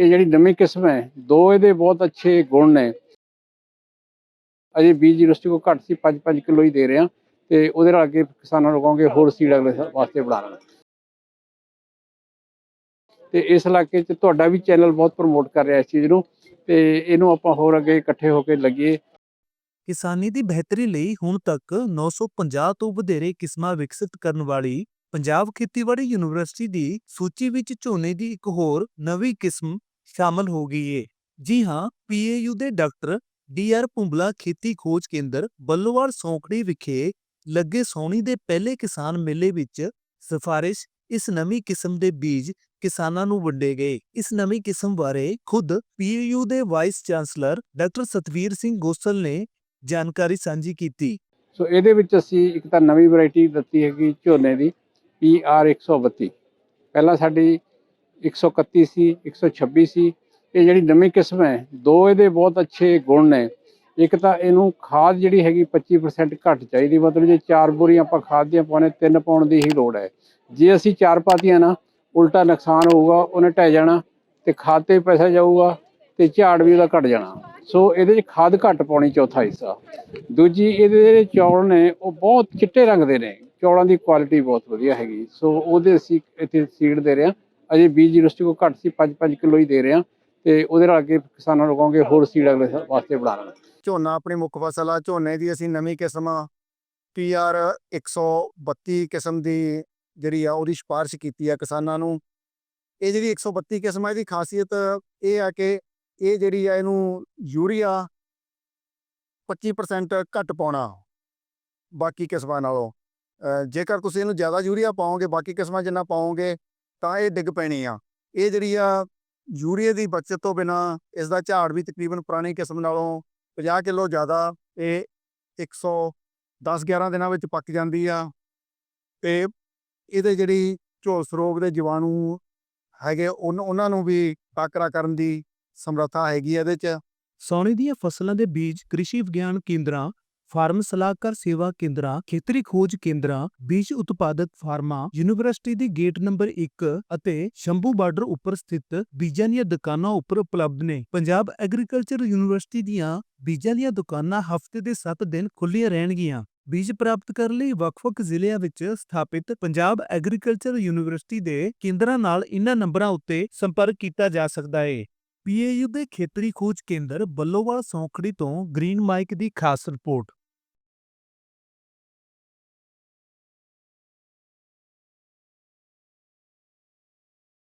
ਇਹ ਜਿਹੜੀ ਨਵੀਂ ਕਿਸਮ ਹੈ, ਦੋ ਇਹਦੇ ਬਹੁਤ ਅੱਛੇ ਗੁਣ ਨੇ। ਅਜੇ ਬੀਜ ਯੂਨੀਵਰਸਿਟੀ ਕੋ ਘੱਟ ਸੀ 5-5 ਕਿਲੋ ਹੀ ਦੇ ਰਹੇ ਹਾਂ ਤੇ ਉਹਦੇ ਨਾਲ ਅੱਗੇ ਕਿਸਾਨਾਂ ਨੂੰ ਕਹਾਂਗੇ ਹੋਰ ਸੀਡ ਅਗਲੇ ਵਾਸਤੇ ਬਣਾ ਤੇ ਇਸ ਇਲਾਕੇ 'ਚ ਤੁਹਾਡਾ ਵੀ ਚੈਨਲ ਬਹੁਤ ਪ੍ਰਮੋਟ ਕਰ ਰਿਹਾ ਇਸ ਚੀਜ਼ ਨੂੰ ਤੇ ਇਹਨੂੰ ਆਪਾਂ ਹੋਰ ਅੱਗੇ ਇਕੱਠੇ ਹੋ ਕੇ ਲੱਗੀਏ ਕਿਸਾਨੀ ਦੀ ਬਿਹਤਰੀ ਲਈ ਹੁਣ ਤੱਕ 950 ਤੋਂ ਵਧੇਰੇ ਕਿਸਮਾਂ ਵਿਕਸਿਤ ਕਰਨ ਵਾਲੀ ਪੰਜਾਬ ਖੇਤੀਬਾੜੀ ਯੂਨੀਵਰਸਿਟੀ ਦੀ ਸੂਚੀ ਵਿੱਚ ਝੋਨੇ ਦੀ ਇੱਕ ਹੋਰ ਨਵੀਂ ਕਿਸਮ ਸ਼ਾਮਲ ਹੋ ਗਈ ਏ। ਜੀ ਹਾਂ ਪੀਏਯੂ ਦੇ ਡਾਕਟਰ ਡੀਆਰ ਪੁੰਬਲਾ ਖੇਤੀ ਖੋਜ ਕੇਂਦਰ ਬੱਲੋਵਾਲ ਸੌਂਕੜੀ ਵਿਖੇ ਲੱਗੇ ਸੌਣੀ ਦੇ ਪਹਿਲੇ ਕਿਸਾਨ ਮੇਲੇ ਵਿੱਚ ਸਿਫਾਰਿਸ਼ ਇਸ ਨਵੀਂ ਕਿਸਮ ਦੇ ਬੀਜ ਕਿਸਾਨਾਂ ਨੂੰ ਵੰਡੇ ਗਏ। ਇਸ ਨਵੀਂ ਕਿਸਮ ਬਾਰੇ ਖੁਦ ਪੀਏਯੂ ਦੇ vice chancellor doctor Satvir Singh Gosal ਨੇ ਜਾਣਕਾਰੀ ਸਾਂਝੀ ਕੀਤੀ। ਸੋ ਇਹਦੇ ਵਿੱਚ ਅਸੀਂ ਇੱਕ ਤਾਂ ਨਵੀਂ ਵੈਰਾਈਟੀ ਦਿੱਤੀ ਹੈਗੀ ਝੋਨੇ ਦੀ PR 132 ਪਹਿਲਾਂ ਸਾਡੀ 131 ਸੀ 126 ਸੀ ਇਹ ਜਿਹੜੀ ਨਵੀਂ ਕਿਸਮ ਹੈ, ਦੋ ਇਹਦੇ ਬਹੁਤ ਅੱਛੇ ਗੁਣ ਨੇ। ਇੱਕ ਤਾਂ ਇਹਨੂੰ ਖਾਦ ਜਿਹੜੀ ਹੈਗੀ 25% ਘੱਟ ਚਾਹੀਦੀ, ਮਤਲਬ ਜੇ ਚਾਰ ਬੋਰੀਆਂ ਆਪਾਂ ਖਾਦ ਦੀਆਂ ਪਾਉਣੇ ਤਿੰਨ ਪਾਉਣ ਦੀ ਹੀ ਲੋੜ ਹੈ। ਜੇ ਅਸੀਂ ਚਾਰ ਪਾਤੀਆਂ ਨਾ, ਉਲਟਾ ਨੁਕਸਾਨ ਹੋਊਗਾ, ਉਹਨੇ ਢਹਿ ਜਾਣਾ ਤੇ ਖਾਦ ਤੇ ਪੈਸਾ ਜਾਊਗਾ ਤੇ ਝਾੜ ਵੀ ਉਹਦਾ ਘਟ ਜਾਣਾ। ਸੋ ਇਹਦੇ 'ਚ ਖਾਦ ਘੱਟ ਪਾਉਣੀ ਚੌਥਾ ਹਿੱਸਾ। ਦੂਜੀ ਇਹਦੇ ਜਿਹੜੇ ਚੌਲ ਨੇ, ਉਹ ਬਹੁਤ ਚਿੱਟੇ ਰੰਗ ਦੇ ਨੇ। ਚੌਲਾਂ ਦੀ ਕੁਆਲਿਟੀ ਬਹੁਤ ਵਧੀਆ ਹੈਗੀ। ਸੋ ਉਹਦੇ ਅਸੀਂ ਇੱਥੇ ਸੀਡ ਦੇ ਰਹੇ ਹਾਂ। ਅਜੇ ਬੀਜ ਯੂਨੀਵਰਸਿਟੀ ਕੋ ਘੱਟ ਸੀ 5-5 ਕਿਲੋ ਹੀ ਦੇ ਰਹੇ ਹਾਂ ਤੇ ਉਹਦੇ ਨਾਲ ਅੱਗੇ ਕਿਸਾਨਾਂ ਨੂੰ ਕਹਾਂਗੇ ਹੋਰ ਸੀਡ ਅਗਲੇ ਸਾਲ ਵਾਸਤੇ ਬਣਾ ਲੈਣ। ਝੋਨਾ ਆਪਣੀ ਮੁੱਖ ਫਸਲ ਆ, ਝੋਨੇ ਦੀ ਅਸੀਂ ਨਵੀਂ ਕਿਸਮ ਪੀਆਰ 132 ਕਿਸਮ ਦੀ ਜਿਹੜੀ ਆ ਉਹਦੀ ਸਿਫਾਰਿਸ਼ ਕੀਤੀ ਆ ਕਿਸਾਨਾਂ ਨੂੰ। ਇਹ ਜਿਹੜੀ 132 ਕਿਸਮ ਆ, ਇਹਦੀ ਖਾਸੀਅਤ ਇਹ ਆ ਕਿ ਇਹ ਜਿਹੜੀ ਆ ਇਹਨੂੰ ਯੂਰੀਆ 25% ਘੱਟ ਪਾਉਣਾ ਬਾਕੀ ਕਿਸਮਾਂ ਨਾਲੋਂ। ਅਹ ਜੇਕਰ ਤੁਸੀਂ ਇਹਨੂੰ ਜ਼ਿਆਦਾ ਯੂਰੀਆ ਪਾਓਗੇ, ਬਾਕੀ ਕਿਸਮਾਂ ਜਿੰਨਾ ਪਾਓਗੇ ਤਾਂ ਇਹ ਡਿੱਗ ਪੈਣੀ ਆ। ਇਹ ਜਿਹੜੀ ਆ ਯੂਰੀਆ ਦੀ ਬਚਤ ਤੋਂ ਬਿਨਾ ਇਸ ਦਾ ਝਾੜ ਵੀ ਤਕਰੀਬਨ ਪੁਰਾਣੀ ਕਿਸਮ ਨਾਲੋਂ 50 ਕਿਲੋ ਜ਼ਿਆਦਾ, ਇਹ 110 11 ਦਿਨਾਂ ਵਿੱਚ ਪੱਕ ਜਾਂਦੀ ਆ। ਤੇ ਇਹਦੇ ਜਿਹੜੀ ਝੋਸ ਰੋਗ ਦੇ ਜੀਵਾਣੂ ਹੈਗੇ, ਉਨ- ਉਹਨਾਂ ਨੂੰ ਵੀ ਟਾਕਰਾ ਕਰਨ ਦੀ ਸਮਰੱਥਾ ਹੈਗੀ ਆ ਇਹਦੇ ਚ। ਸੌਣੀ ਦੀਆਂ ਫਸਲਾਂ ਦੇ ਬੀਜ ਕ੍ਰਿਸ਼ੀ ਵਿਗਿਆਨ ਕੇਂਦਰਾਂ ਫਾਰਮ ਸਲਾਹਕਾਰ ਸੇਵਾ ਕੇਂਦਰਾਂ, ਖੇਤਰੀ ਖੋਜ ਕੇਂਦਰਾਂ, ਬੀਜ ਉਤਪਾਦਕ ਫਾਰਮਾਂ, ਯੂਨੀਵਰਸਿਟੀ ਦੀ ਗੇਟ ਨੰਬਰ 1 ਅਤੇ ਸ਼ੰਭੂ ਬਾਰਡਰ ਉੱਪਰ ਸਥਿਤ ਬੀਜਾਂ ਦੀਆਂ ਦੁਕਾਨਾਂ ਉੱਪਰ ਉਪਲਬਧ ਨੇ। ਪੰਜਾਬ ਐਗਰੀਕਲਚਰ ਯੂਨੀਵਰਸਿਟੀ ਦੀਆਂ ਬੀਜਾਂ ਦੀਆਂ ਦੁਕਾਨਾਂ ਹਫ਼ਤੇ ਦੇ 7 ਦਿਨ ਖੁੱਲੀਆਂ ਰਹਿਣਗੀਆਂ। ਬੀਜ ਪ੍ਰਾਪਤ ਕਰਨ ਲਈ ਵੱਖ-ਵੱਖ ਜ਼ਿਲ੍ਹਿਆਂ ਵਿੱਚ ਸਥਾਪਿਤ ਪੰਜਾਬ ਐਗਰੀਕਲਚਰ ਯੂਨੀਵਰਸਿਟੀ ਦੇ ਕੇਂਦਰਾਂ ਨਾਲ ਇਹਨਾਂ ਨੰਬਰਾਂ ਉੱਤੇ ਸੰਪਰਕ ਕੀਤਾ ਜਾ ਸਕਦਾ ਹੈ ਪੀਏਯੂ ਦੇ ਖੇਤਰੀ ਖੋਜ ਕੇਂਦਰ ਬੱਲੋਵਾਲ ਸੌਂਖੜੀ ਤੋਂ ਗ੍ਰੀਨ ਮਾਈਕ ਦੀ ਖਾਸ ਰਿਪੋਰਟ।